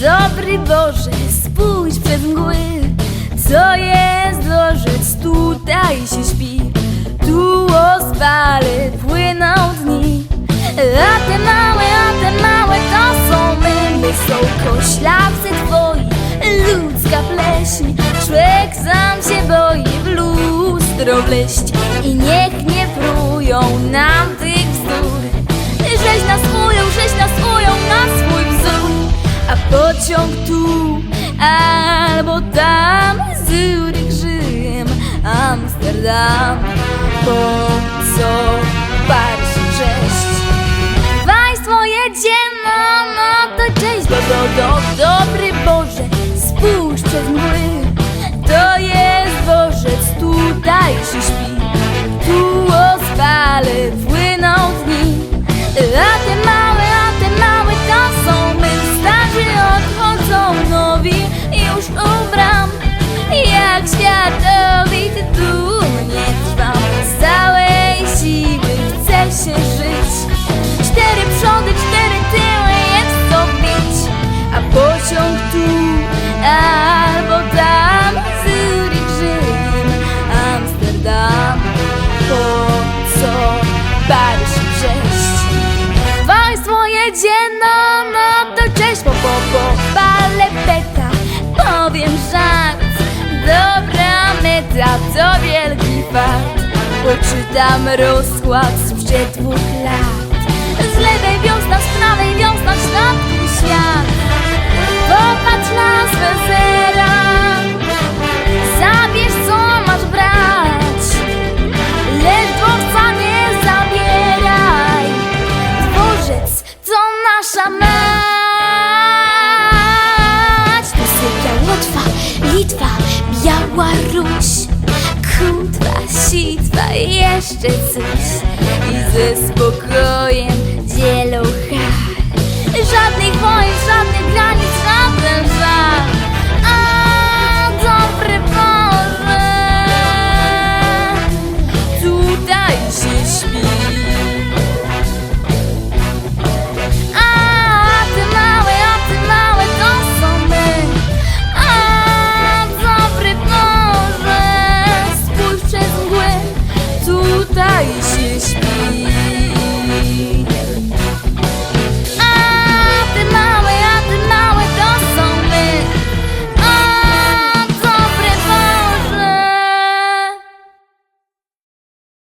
Dobry Boże, spójrz przez mgły. Co jest dworzec, tutaj się śpi. Tu ospale płyną dni. A te małe, a te małe to są my. My są koślawcy twoi, ludzka pleśń. Człowiek sam się boi w lustro wleść. I niech nie prują nam tych pociąg tu albo tam Zurich, Rzym, Amsterdam. Po co Paryż, Brześć Państwo jedzie no, no to cześć Do, do, do, dobry Boże Spójrz przez mgły. To jest dworzec, tutaj się śpi to wielki fakt Poczytam rozkład sprzed dwóch lat. Z lewej wiosna, z prawej wiosna, w środku świat. Popatrz na swe zera Zabierz co masz brać. Lecz dworca nie zabieraj. Dworzec to nasza mać. Sypia Łotwa, Litwa, Białoruś Kutwa, sitwa jeszcze coś. I ze spokojem dzielą hal. Żadnych wojen, żadnych Boże Spójrz przez mgłę Tutaj się śpi